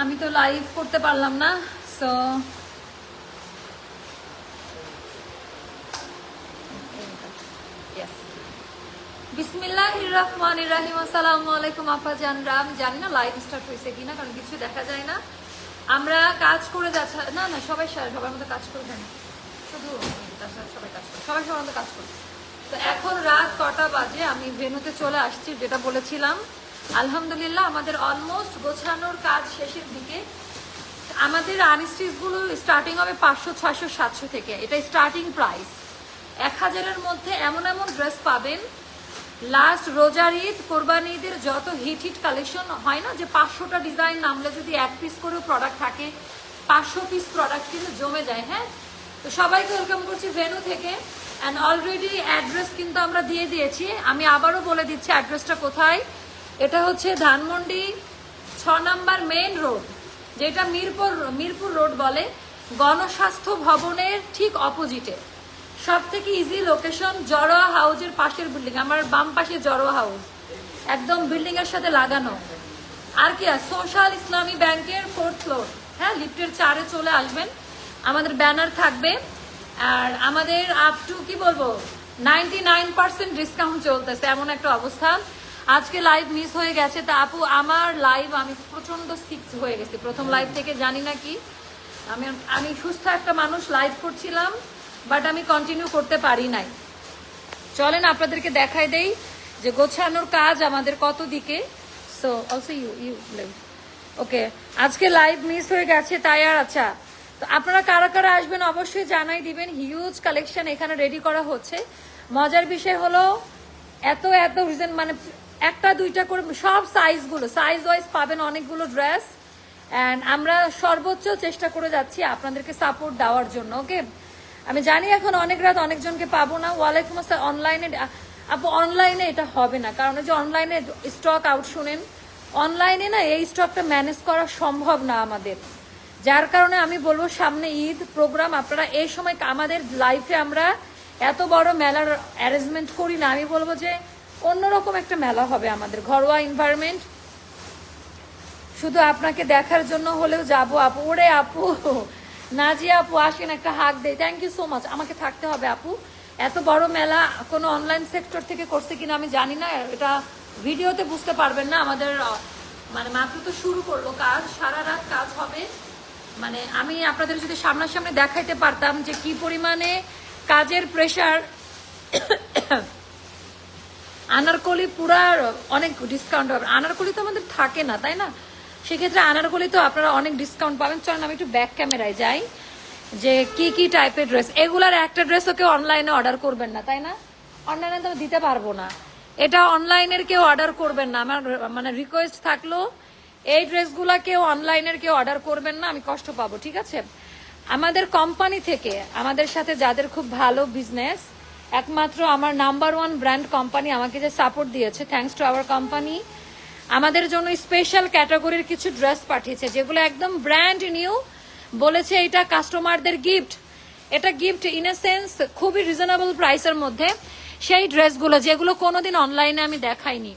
আমি তো লাইভ করতে পারলাম না সো আলাইকুম আপা জান রাম। জানি না লাইভ স্টার্ট হয়েছে কিনা, কারণ কিছু দেখা যায় না। আমরা কাজ করে যাচ্ছি, না না, সবাই সবার মতো কাজ করবে না শুধু কাজ সবাই সবার মতো কাজ করবে তো এখন রাত কটা বাজে, আমি ভেনুতে চলে আসছি, যেটা বলেছিলাম। আলহামদুলিল্লাহ, আমাদের অলমোস্ট গোছানোর কাজ শেষের দিকে। আমাদের আনস্টিচগুলো স্টার্টিং হবে পাঁচশো, ছয়শো, সাতশো থেকে। এটা স্টার্টিং প্রাইস এক হাজারের মধ্যে এমন এমন ড্রেস পাবেন। লাস্ট রোজার ঈদ, কোরবানি ঈদের যত হিট হিট কালেকশন হয় না, যে পাঁচশোটা ডিজাইন নামলে যদি এক পিস করেও প্রোডাক্ট থাকে, পাঁচশো পিস প্রোডাক্ট কিন্তু জমে যায় হ্যাঁ? তো সবাইকে ওয়েলকাম করছি ভেনু থেকে। অ্যান্ড অলরেডি অ্যাড্রেস কিন্তু আমরা দিয়ে দিয়েছি। আমি আবারও বলে দিচ্ছি অ্যাড্রেসটা কোথায়। এটা হচ্ছে ধানমন্ডি ছ নাম্বার মেইন রোড যেটা মিরপুর মিরপুর রোড বলে। গণস্বাস্থ্য ভবনের ঠিক অপোজিটে সব থেকে ইজি লোকেশন জড়োয়া হাউজের পাশের বিল্ডিং আমার বাম পাশে জড়োয়া হাউস একদম বিল্ডিং এর সাথে লাগানো। আর কি আর সোশ্যাল ইসলামী ব্যাংকের ফোর্থ ফ্লোর হ্যাঁ লিফটের চারে চলে আসবেন। আমাদের ব্যানার থাকবে। আর আমাদের আপ টু কি বলব নাইনটি নাইন পার্সেন্ট ডিসকাউন্ট চলতেছে এমন একটা অবস্থা। আজকে লাইভ মিস হয়ে গেছে। তা আপু আমার লাইভ আমি প্রচণ্ড সিক্স হয়ে গেছি। প্রথম লাইভ থেকে জানি না কি। আমি আমি সুস্থ একটা মানুষ লাইভ করছিলাম বাট আমি কন্টিনিউ করতে পারি নাই। চলেন আপনাদেরকে দেখাই দেই যে গোছানোর কাজ আমাদের কত দিকে। So also you you okay আজকে লাইভ মিস হয়ে গেছে তাই আর আচ্ছা তো আপনারা কারা কারা আসবেন অবশ্যই জানাই দিবেন। হিউজ কালেকশন এখানে রেডি করা হচ্ছে। মজার বিষয় হলো, এত এত রিজন মানে একটা, দুইটা করে, সব সাইজগুলো সাইজ ওয়াইজ পাবেন অনেকগুলো ড্রেস অ্যান্ড আমরা সর্বোচ্চ চেষ্টা করে যাচ্ছি আপনাদেরকে সাপোর্ট দেওয়ার জন্য ওকে আমি জানি এখন অনেক রাত অনেকজনকে পাবো না। ওয়ালাইকুম আসসালাম অনলাইনে আপু অনলাইনে এটা হবে না। কারণ যে অনলাইনে স্টক আউট শুনেন অনলাইনে না এই স্টকটা ম্যানেজ করা সম্ভব না আমাদের। যার কারণে আমি বলব সামনে ঈদ প্রোগ্রাম, আপনারা এই সময় আমাদের লাইফে আমরা এত বড় মেলার অ্যারেঞ্জমেন্ট করি না। আমি বলব যে অন্যরকম একটা মেলা হবে আমাদের, ঘরোয়া এনভায়রনমেন্ট শুধু আপনাকে দেখার জন্য হলেও যাব আপু। ওরে আপু না নাজিয়া আপু, আসেন একটা হাক দেয় থ্যাংক ইউ সো মাচ আমাকে থাকতে হবে আপু। এত বড় মেলা কোনো অনলাইন সেক্টর থেকে করছে কিনা আমি জানি না। এটা ভিডিওতে বুঝতে পারবেন না। আমাদের মানে মাত্র তো শুরু করল কাজ, সারা রাত কাজ হবে। মানে আমি আপনাদের যদি সামনাসামনি দেখাইতে পারতাম যে কি পরিমাণে কাজের প্রেশার আনারকলি পুরা অনেক ডিসকাউন্ট হবে। আনারকলি তো আমাদের থাকে না, তাই না? সেক্ষেত্রে আনারকলি তো আপনারা অনেক ডিসকাউন্ট পাবেন। চলেন, আমি একটু ব্যাক ক্যামেরায় যাই যে কি কি টাইপের ড্রেস এগুলার একটা ড্রেসও কেউ অনলাইনে অর্ডার করবেন না, তাই না? অনলাইনে তো দিতে পারব না। এটা অনলাইনের কেউ অর্ডার করবেন না। আমার মানে রিকোয়েস্ট থাকল এই ড্রেসগুলা কেউ অনলাইনের কেউ অর্ডার করবেন না, আমি কষ্ট পাবো, ঠিক আছে? আমাদের কোম্পানি থেকে, আমাদের সাথে যাদের খুব ভালো বিজনেস একমাত্র আমার নাম্বার ওয়ান ব্র্যান্ড কোম্পানি আমাকে যে সাপোর্ট দিয়েছে থ্যাঙ্কস টু আওয়ার কোম্পানি আমাদের জন্য স্পেশাল ক্যাটাগরির কিছু ড্রেস পাঠিয়েছে, যেগুলো একদম ব্র্যান্ড নিউ বলেছে এটা কাস্টমারদের গিফট এটা গিফট ইন এ সেন্স খুবই রিজনেবল প্রাইসের মধ্যে, সেই ড্রেসগুলো যেগুলো কোনোদিন অনলাইনে আমি দেখাইনি।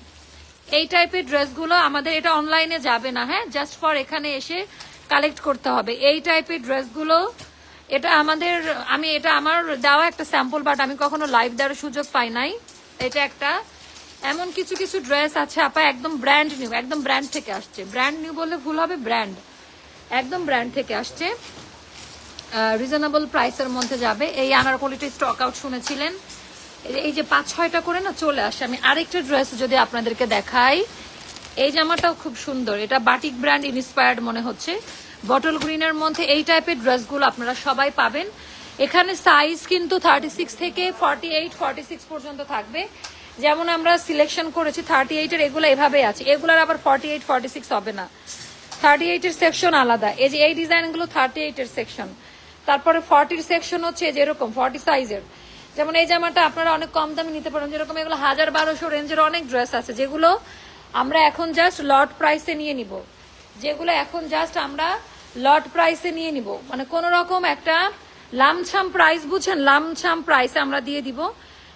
এই টাইপের ড্রেসগুলো আমাদের এটা অনলাইনে যাবে না হ্যাঁ? জাস্ট ফর এখানে এসে কালেক্ট করতে হবে। এই টাইপের ড্রেসগুলো এটা আমাদের, আমি এটা আমার দেওয়া একটা স্যাম্পল বাট আমি কখনো লাইভ দেওয়ার সুযোগ পাই নাই। এটা একটা, এমন কিছু কিছু ড্রেস আছে, আপা, একদম ব্র্যান্ড নিউ একদম ব্র্যান্ড থেকে আসছে। ব্র্যান্ড নিউ বললে ভুল হবে ব্র্যান্ড একদম ব্র্যান্ড থেকে আসছে। রিজনেবল প্রাইসের মধ্যে যাবে। এই আনারকলিটা স্টক আউট শুনেছিলেন। এই- যে পাঁচ, ছয়টা করে না চলে আসে। আমি আরেকটা ড্রেস যদি আপনাদেরকে দেখাই। এই জামাটাও খুব সুন্দর। এটা বাটিক ব্র্যান্ড ইন্সপায়ার্ড মনে হচ্ছে। বটল গ্রিনের মধ্যে এই টাইপের ড্রেসগুলো আপনারা সবাই পাবেন। এখানে সাইজ কিন্তু থার্টি সিক্স থেকে ফর্টি এইট ফর্টি সিক্স পর্যন্ত থাকবে। যেমন আমরা সিলেকশন করেছি থার্টি এইটের এগুলো এভাবে আছে। এগুলোর আবার ফর্টি এইট ফর্টি সিক্স হবে না। থার্টি এইটের সেকশন আলাদা। এই যে এই ডিজাইনগুলো থার্টি এইটের সেকশন তারপরে ফর্টির সেকশন হচ্ছে যেরকম ফর্টি সাইজের যেমন এই জামাটা আপনারা অনেক কম দামে নিতে পারেন, যেরকম এগুলো হাজার বারোশো রেঞ্জের অনেক ড্রেস আছে, যেগুলো আমরা এখন জাস্ট লট প্রাইসে নিয়ে নিব। যেগুলো এখন জাস্ট আমরা লট প্রাইসে নিয়ে নিব। মানে কোন রকম একটা লামছাম প্রাইস বুঝছেন? লামছাম প্রাইসে আমরা দিয়ে দিব।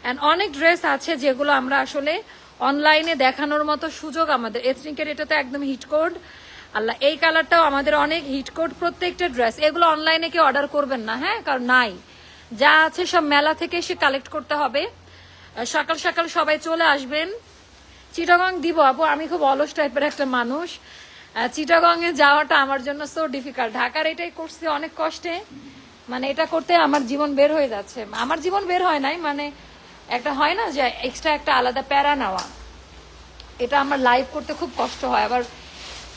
অ্যান্ড অনেক ড্রেস আছে যেগুলো আমরা আসলে অনলাইনে দেখানোর মতো সুযোগ আমাদের। এথনিকের এটা তো একদম হিট কোড আল্লাহ, এই কালারটাও আমাদের অনেক হিট কোড প্রত্যেকটা ড্রেস এগুলো অনলাইনে কেউ অর্ডার করবেন না হ্যাঁ? কারণ নাই। যা আছে সব মেলা থেকে এসে কালেক্ট করতে হবে। সকাল সকাল সবাই চলে আসবেন। চিটাগং দিব, আপু। আমি খুব অলস টাইপের একটা মানুষ। চিটাগং এ যাওয়াটা আমার জন্য সো ডিফিকাল্ট ঢাকার এটাই করছি অনেক কষ্টে। মানে এটা করতে আমার জীবন বের হয়ে যাচ্ছে। আমার জীবন বের হয় নাই মানে একটা হয় না যে এক্সট্রা একটা আলাদা প্যারা নেওয়া। এটা আমার লাইভ করতে খুব কষ্ট হয়। আবার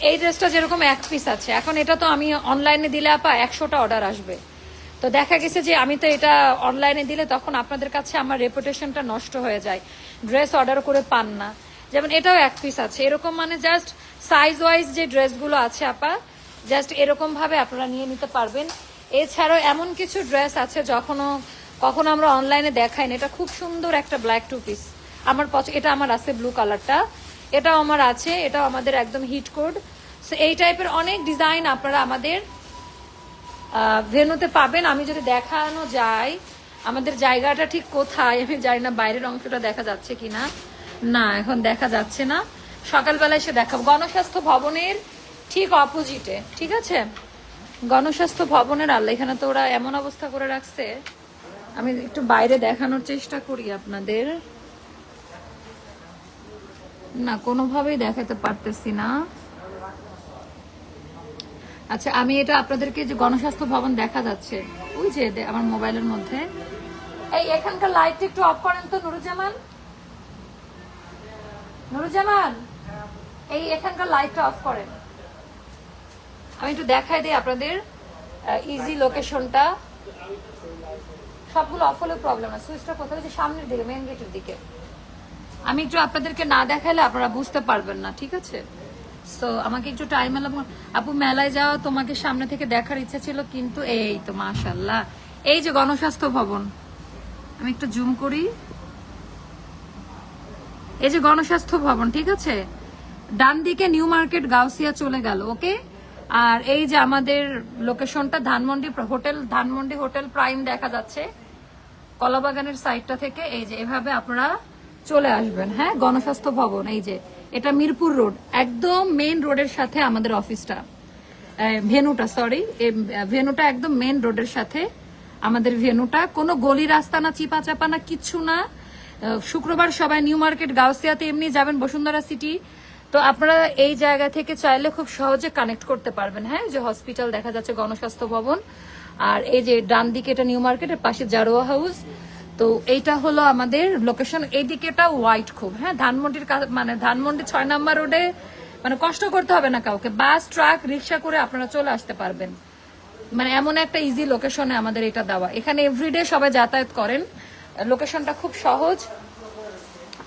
এই ড্রেসটা যেরকম এক পিস আছে। এখন এটা তো আমি অনলাইনে দিলে আপা একশোটা অর্ডার আসবে। তো দেখা গেছে যে আমি তো এটা অনলাইনে দিলে তখন আপনাদের কাছে আমার রেপুটেশনটা নষ্ট হয়ে যায়। ড্রেস অর্ডার করে পান না। যেমন এটাও এক পিস আছে। এরকম মানে জাস্ট সাইজ ওয়াইজ যে ড্রেসগুলো আছে আপা জাস্ট এরকম ভাবে আপনারা নিয়ে নিতে পারবেন। এছাড়াও এমন কিছু ড্রেস আছে যখনও কখনো আমরা অনলাইনে দেখাই না। এটা খুব সুন্দর একটা ব্ল্যাক টু পিস আমার এটা আমার আছে ব্লু কালারটা এটাও আমার আছে। এটাও আমাদের একদম হিট কোড সো এই টাইপের অনেক ডিজাইন আপনারা আমাদের ভেনুতে পাবেন। আমি যদি দেখানো যায় আমাদের জায়গাটা ঠিক কোথায়? আমি জানি না বাইরের অংশটা দেখা যাচ্ছে কিনা। না, এখন দেখা যাচ্ছে না। সকালবেলায় এসে দেখাবো। গণস্বাস্থ্য ভবনের ঠিক অপোজিটে, ঠিক আছে? গণস্বাস্থ্য ভবনের আল্লাহ এখানে তো ওরা এমন অবস্থা করে রাখছে। আমি একটু বাইরে দেখানোর চেষ্টা করি আপনাদের। না, কোনোভাবেই দেখাতে পারতেছি না। আচ্ছা আমি এটা আপনাদেরকে যে গণস্বাস্থ্য ভবন দেখা যাচ্ছে, ওই যে আমার মোবাইলের মধ্যে। এই এখানকার লাইটটা একটু অফ করেন তো নুরুজামান নুরুজ্জামান, এই এখানকার লাইটটা অফ করেন। আমি একটু দেখাই দিই আপনাদের ইজি লোকেশনটা সবগুলো অফ হলে প্রবলেম আছে। সুইচটা কোথায় যে সামনের দিকে মেন গেটের দিকে। আমি একটু আপনাদেরকে না দেখালে আপনারা বুঝতে পারবেন না, ঠিক আছে? তো আমাকে একটু টাইম এলাম আপু মেলায় যাওয়া তোমাকে সামনে থেকে দেখার ইচ্ছা ছিল, কিন্তু এই তো মাশাল্লাহ এই যে গণস্বাস্থ্য ভবন, আমি একটু জুম করি। এই যে গণস্বাস্থ্য ভবন, ঠিক আছে? ডান দিকে নিউ মার্কেট, গাউসিয়া চলে গেল, ওকে? আর এই যে আমাদের লোকেশনটা, Dhanmondi hotel Dhanmondi hotel prime দেখা যাচ্ছে। কলাবাগানের সাইডটা থেকে, এই যে এভাবে আপনারা চলে আসবেন হ্যাঁ? গণস্বাস্থ্য ভবন, এই যে। এটা মিরপুর রোড, একদম মেন রোডের সাথে আমাদের অফিসটা ভেনুটা সরি ভেনুটা একদম মেন রোডের সাথে আমাদের ভেনুটা। কোনো গলি রাস্তা না চিপা চাপা না, কিচ্ছু না। শুক্রবার সবাই নিউ মার্কেট গাউসিয়াতে এমনি যাবেন বসুন্ধরা সিটি তো আপনারা এই জায়গা থেকে চাইলে খুব সহজে কানেক্ট করতে পারবেন হ্যাঁ? যে হসপিটাল দেখা যাচ্ছে, গণস্বাস্থ্য ভবন। আর এই যে ডান দিকে এটা নিউ মার্কেটের পাশে জারোয়া হাউস তো এইটা হলো আমাদের লোকেশন এই দিকেটা হোয়াইট খুব হ্যাঁ? ধানমন্ডির মানে ধানমন্ডি ছয় নাম্বার রোডে মানে কষ্ট করতে হবে না কাউকে। বাস, ট্রাক, রিক্সা করে আপনারা চলে আসতে পারবেন। মানে এমন একটা ইজি লোকেশনে আমাদের এটা দেওয়া। এখানে এভরিডে সবাই যাতায়াত করেন। লোকেশনটা খুব সহজ।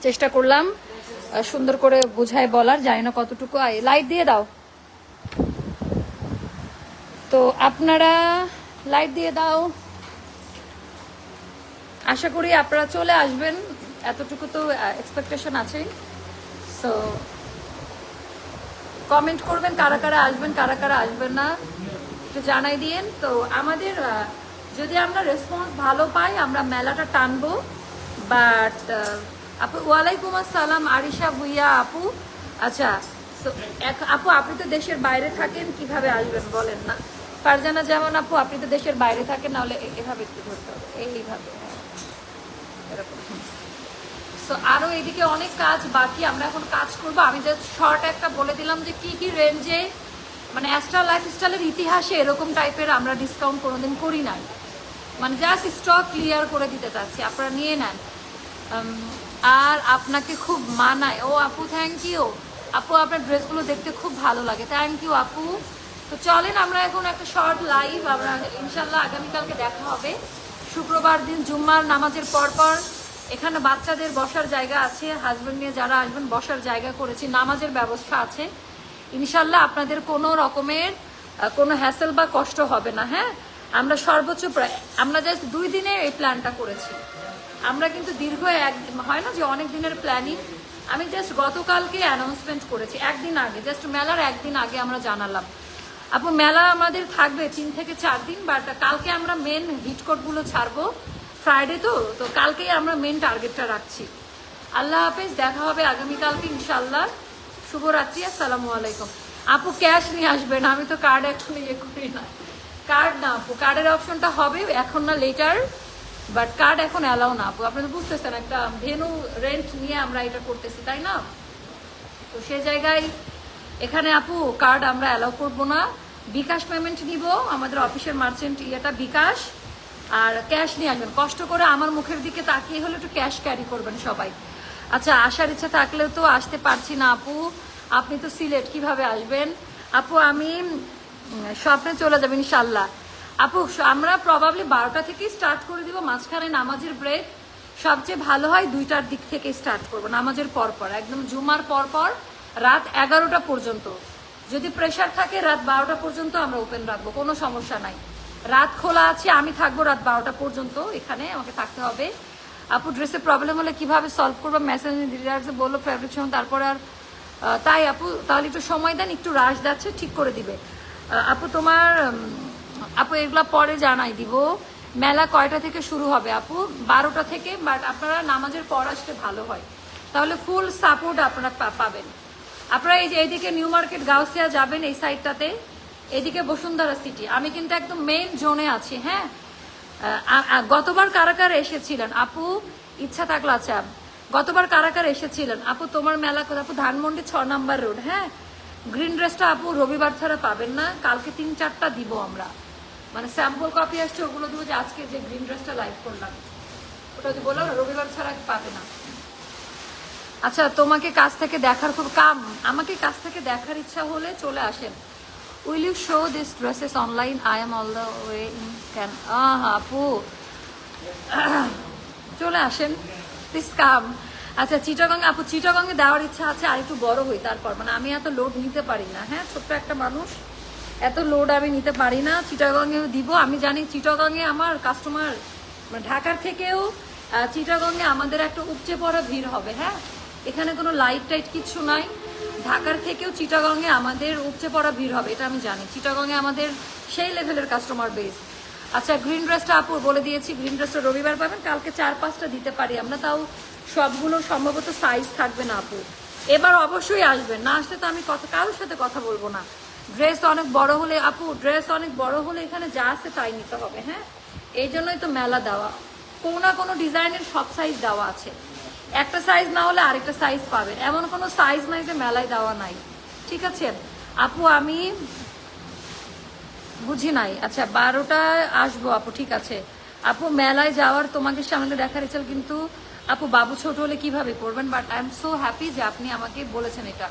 চেষ্টা করলাম সুন্দর করে বুঝাই বলার, জানি না কতটুকু লাইট দিয়ে দাও। তো আপনারা লাইট দিয়ে দাও। আশা করি আপনারা চলে আসবেন। এতটুকু তো এক্সপেকটেশন আছেই। সো কমেন্ট করবেন কারা কারা আসবেন, কারা কারা আসবেন না, একটু জানাই দিয়েন। তো আমাদের যদি আমরা রেসপন্স ভালো পাই, আমরা মেলাটা টানবো। বাট আপু, ওয়ালাইকুম আসসালাম, আরিশা ভুইয়া, আপু। আচ্ছা আপু, আপনি তো দেশের বাইরে থাকেন, কীভাবে আসবেন বলেন না? ফারজানা যেমন আপু, আপনি তো দেশের বাইরে থাকেন, নাহলে এভাবে একটু ধরতে হবে। এইভাবে। সো আরও এদিকে অনেক কাজ বাকি, আমরা এখন কাজ করব। আমি জাস্ট শর্ট একটা বলে দিলাম যে কি কি রেঞ্জে মানে অ্যাস্ট্রা লাইফস্টাইলের ইতিহাসে এরকম টাইপের আমরা ডিসকাউন্ট কোনোদিন করি নাই। মানে জাস্ট স্টক ক্লিয়ার করে দিতে চাচ্ছি, আপনারা নিয়ে নেন। আর আপনাকে খুব মানায়। ও আপু থ্যাংক ইউ আপু, আপনার ড্রেসগুলো দেখতে খুব ভালো লাগে। থ্যাংক ইউ আপু। তো চলেন, আমরা এখন একটা শর্ট লাইভ আমরা ইনশাল্লাহ আগামীকালকে দেখা হবে। শুক্রবার দিন জুম্মার নামাজের পর পর এখানে বাচ্চাদের বসার জায়গা আছে হাজবেন্ড নিয়ে যারা আসবেন বসার জায়গা করেছি, নামাজের ব্যবস্থা আছে। ইনশাল্লাহ আপনাদের কোনো রকমের কোনো হ্যাসেল বা কষ্ট হবে না হ্যাঁ? আমরা সর্বোচ্চ প্রায়, আমরা জাস্ট দুই দিনে এই প্ল্যানটা করেছি। আমরা কিন্তু দীর্ঘ এক, হয় না যে অনেক দিনের প্ল্যানিং আমি জাস্ট গতকালকে অ্যানাউন্সমেন্ট করেছি, একদিন আগে জাস্ট মেলার একদিন আগে আমরা জানালাম। আপু, মেলা আমাদের থাকবে তিন থেকে চার দিন বাট কালকে আমরা মেন হিট কোডগুলো ছাড়বো। ফ্রাইডে তো তো কালকেই আমরা মেন টার্গেটটা রাখছি। আল্লাহ হাফেজ, দেখা হবে আগামীকালকে ইনশাল্লাহ শুভরাত্রি, আসসালামু আলাইকুম। আপু ক্যাশ নিয়ে আসবেন আমি তো কার্ড এখন ইয়ে করি না। কার্ড না আপু কার্ডের অপশনটা হবে এখন না লেটার বাট কার্ড এখন অ্যালাউ না আপু। আপনি তো বুঝতেছেন, একটা ভেনু রেন্ট নিয়ে আমরা এটা করতেছি, তাই না? তো সে জায়গায় এখানে আপু কার্ড আমরা অ্যালাউ করব না। বিকাশ পেমেন্ট নিব, আমাদের অফিসের মার্চেন্ট ইয়েটা বিকাশ। আর ক্যাশ নিয়ে আসবেন। কষ্ট করে আমার মুখের দিকে তাকিয়ে হলে একটু ক্যাশ ক্যারি করবেন সবাই। আচ্ছা আসার ইচ্ছা থাকলেও তো আসতে পারছি না, আপু। আপনি তো সিলেট, কীভাবে আসবেন? আপু, আমি স্বপ্নে চলে যাবেন ইনশাল্লাহ আপু আমরা প্রবাবলি বারোটা থেকেই স্টার্ট করে দিব, মাঝখানে নামাজের ব্রেক সবচেয়ে ভালো হয় দুইটার দিক থেকে স্টার্ট করব, নামাজের পর পর, একদম জুমার পর পর, রাত এগারোটা পর্যন্ত। যদি প্রেশার থাকে, রাত বারোটা পর্যন্ত আমরা ওপেন রাখব, কোনো সমস্যা নাই। রাত খোলা আছে, আমি থাকব রাত বারোটা পর্যন্ত এখানে, আমাকে থাকতে হবে। আপু ড্রেসের প্রবলেম হলে কীভাবে সলভ করব? মেসেজ দিদি বলল ফেব্রিক তারপর আর তাই আপু, তাহলে একটু সময় দেন, একটু রাশ যাচ্ছে, ঠিক করে দিবে। আপু, তোমার আপু, এগুলা পরে জানাই দিব। মেলা কয়টা থেকে শুরু হবে আপু? বারোটা থেকে বাট আপনারা নামাজের পর আসলে ভালো হয়। তাহলে ফুল সাপোর্ট আপনারা পাবেন। আপনারা এই যে, এইদিকে নিউ মার্কেট, গাউসিয়া যাবেন এই সাইডটাতে এদিকে বসুন্ধরা সিটি। আমি কিন্তু একদম মেইন জোনে আছি হ্যাঁ? গতবার কারা কারা এসেছিলেন? আপু, ইচ্ছা থাকলে আচ্ছা গতবার কারা কারা এসেছিলেন? আপু, তোমার মেলা কোথায়? আপু, ধানমন্ডি ছ নাম্বার রোড হ্যাঁ? গ্রিন ড্রেসটা আপু রবিবার ছাড়া পাবেন না, কালকে তিন চারটা দিব আমরা। মানে স্যাম্পল কপি আসছে, ওগুলো দেবো যে আজকে যে গ্রিন ড্রেসটা লাইভ করলাম। ওটা যদি বললাম রবিবার ছাড়া পাবে না। আচ্ছা তোমাকে কাছ থেকে দেখার খুব কাম। আমাকে কাছ থেকে দেখার ইচ্ছা হলে চলে আসেন। Will you show this dresses online I am all the way in can ah আপু চলে আসেন। প্লিজ কাম আচ্ছা চিটাগং আপু চিটাগংয়ে দেওয়ার ইচ্ছা আছে আর একটু বড় হই তারপর। মানে আমি এত লোড নিতে পারি না। হ্যাঁ ছোট্ট একটা মানুষ। এত লোড আমি নিতে পারি না। চিটাগংয়ে দিব। আমি জানি চিটাগংয়ে আমার কাস্টমার মানে ঢাকার থেকেও চিটাগংয়ে আমাদের একটা উপচে পড়া ভিড় হবে। হ্যাঁ এখানে কোনো লাইট টাইট কিছু নাই। ঢাকার থেকেও চিটাগংয়ে আমাদের উপচে পড়া ভিড় হবে, এটা আমি জানি। চিটাগংয়ে আমাদের সেই লেভেলের কাস্টমার বেস আচ্ছা গ্রিন ড্রেসটা আপু বলে দিয়েছি গ্রিন ড্রেসটা রবিবার পাবেন, কালকে চার পাঁচটা দিতে পারি আমরা, তাও সবগুলো সম্ভবত সাইজ থাকবে না আপু। এবার অবশ্যই আসবেন, না আসলে তো আমি কথা কারোর সাথে কথা বলব না। ড্রেস অনেক বড় হলে আপু ড্রেস অনেক বড় হলে এখানে যা আছে তাই নিতে হবে হ্যাঁ? এই জন্যই তো মেলা দেওয়া। কোনো না কোনো ডিজাইনের সব সাইজ দেওয়া আছে। একটা সাইজ না হলে আরেকটা সাইজ পাবেন এমন কোনো সাইজ নাই যে মেলায় দেওয়া নাই। ঠিক আছে? আপু, আমি বুঝি নাই। আচ্ছা বারোটায় আসব আপু, ঠিক আছে। আপু, মেলায় যাওয়ার তোমাকে সামনে দেখার ইচ্ছা কিন্তু আপু, বাবু ছোট হলে কীভাবে করবেন? But I am so happy যে আপনি আমাকে বলেছেন এটা।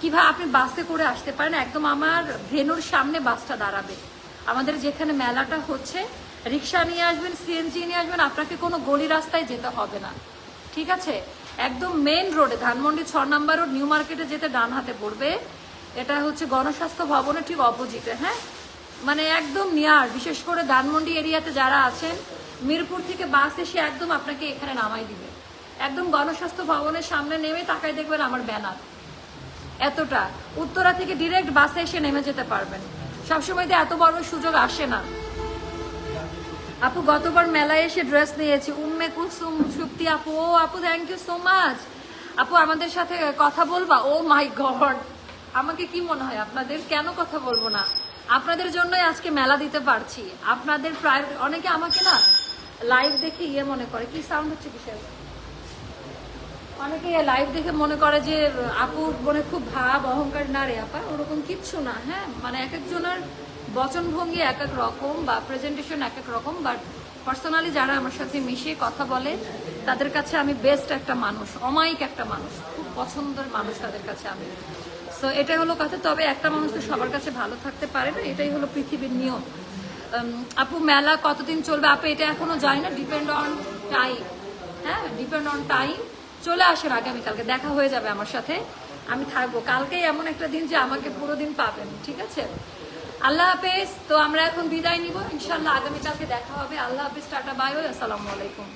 কীভাবে আপনি বাসে করে আসতে পারেন। একদম আমার ভেনুর সামনে বাসটা দাঁড়াবে। আমাদের যেখানে মেলাটা হচ্ছে, রিক্সা নিয়ে আসবেন সিএনজি নিয়ে আসবেন, আপনাকে কোনো গলি রাস্তায় যেতে হবে না। ঠিক আছে? একদম মেন রোডে ধানমন্ডি ছ নাম্বার রোড নিউ মার্কেটে যেতে ডান হাতে পড়বে। এটা হচ্ছে গণস্বাস্থ্য ভবনের ঠিক অপোজিটে হ্যাঁ? মানে একদম নিয়ার বিশেষ করে ধানমন্ডি এরিয়াতে যারা আছেন, মিরপুর থেকে বাস এসে একদম আপনাকে এখানে নামাই দিবে। একদম গণস্বাস্থ্য ভবনের সামনে নেমে তাকাই দেখবেন আমার ব্যানার। এতটা। উত্তরা থেকে ডিরেক্ট বাসে এসে নেমে যেতে পারবেন। সবসময় তো এত বড় সুযোগ আসে না। আপু, গতবার মেলায় এসে ড্রেস নিয়েছি উম্মে কুলসুম, সুপ্তি আপু, ও আপু থ্যাংক ইউ সো মাচ আপু, আমাদের সাথে কথা বলবা? ও মাই গড আমাকে কি মনে হয়, আপনাদের কেন কথা বলব না? আপনাদের জন্যই আজকে মেলা দিতে পারছি। আপনাদের প্রায়, অনেকে আমাকে না লাইভ দেখে ইয়ে মনে করে। কি সাউন্ড হচ্ছে কিসের? অনেকে লাইভ দেখে মনে করে যে আপু মনে খুব ভাব, অহংকার, না রে আপা, ওরকম কিচ্ছু না হ্যাঁ? মানে এক একজনের বচনভঙ্গি এক এক রকম বা প্রেজেন্টেশন এক এক রকম বাট পার্সোনালি যারা আমার সাথে মিশে কথা বলে, তাদের কাছে আমি বেস্ট একটা মানুষ, অমায়িক একটা মানুষ, খুব পছন্দের মানুষ তাদের কাছে আমি। সো এটাই হলো কথা। তবে একটা মানুষ তো সবার কাছে ভালো থাকতে পারে না, এটাই হলো পৃথিবীর নিয়ম। আপু, মেলা কতদিন চলবে? আপু, এটা এখনও যায় না ডিপেন্ড অন টাইম হ্যাঁ ডিপেন্ড অন টাইম চলে আসেন আগামীকালকে দেখা হয়ে যাবে আমার সাথে। আমি থাকব। কালকেই এমন একটা দিন যে আমাকে পুরো দিন পাবেন, ঠিক আছে? আল্লাহ হাফেজ, তো আমরা এখন বিদায় নিব। ইনশাল্লাহ আগামীকালকে দেখা হবে। আল্লাহ হাফেজ, টাটা বাই, আসসালামু আলাইকুম।